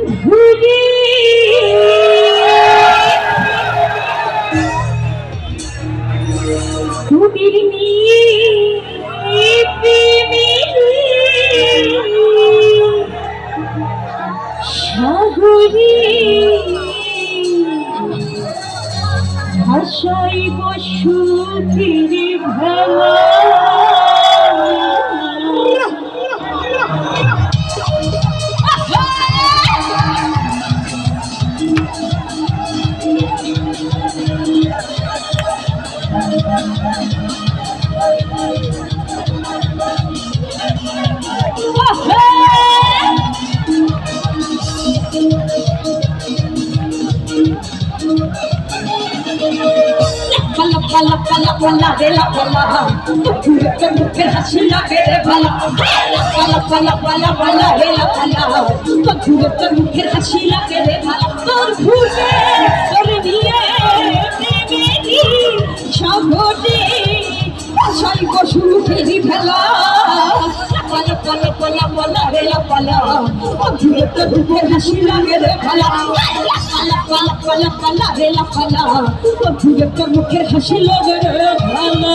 ধুলি ধুলির সাগরী। ভাষাই বসু ফিরে ভালা পালা পালা পালা রে লা পালা তুই তো মুখে হাসি লাগে রে পালা পালা পালা পালা পালা রে লা পালা তুই তো মুখে হাসি লাগে রে পালা তোর ভুলে ফেরি ফেলা। পালা পালা পালা পালা, রে লা পালা তো মুখে হাসি লাগে রে পালা পালা পালা পালা পালা, রে লা পালা তো মুখের হাসি লাগে রে ভালা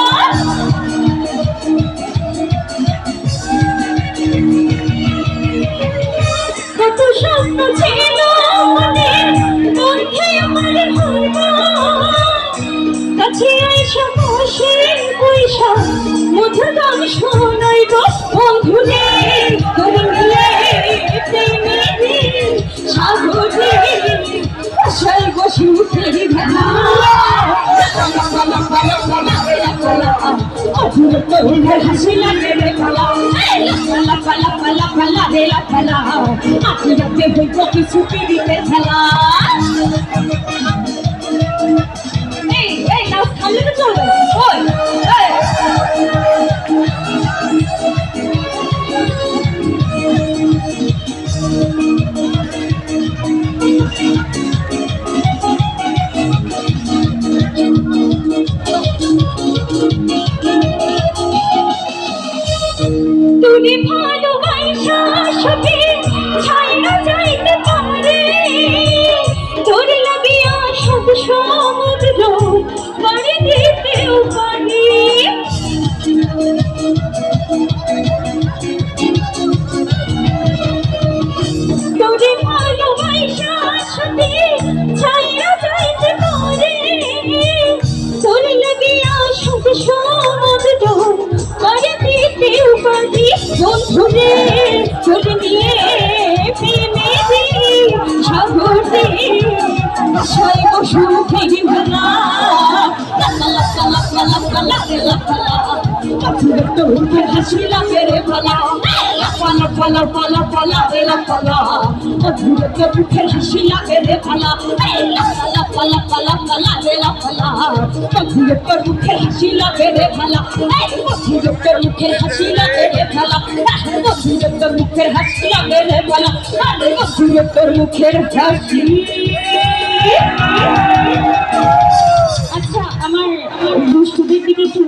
বইসা মধুর গান শোনাইব বন্ধুরে তুমি মিলে তুমি ভালোবাসা বন্ধুরে চোখ নিয়ে প্রেমে পালা পালা পালা, রে পালা। আপনার তো উঠে হাসি লাগে রে ভালা। পালা পালা পালা পালা রে লা পালা আপনার তো উঠে হাসি লাগে রে ভালা। আপনার তো উঠে হাসি লাগে রে ভালা আপনার তো মুখের হাসি লাগে রে ভালা। আপনার তোর মুখের হাসি। আচ্ছা আমার দুষ্টুদের দিকে একটু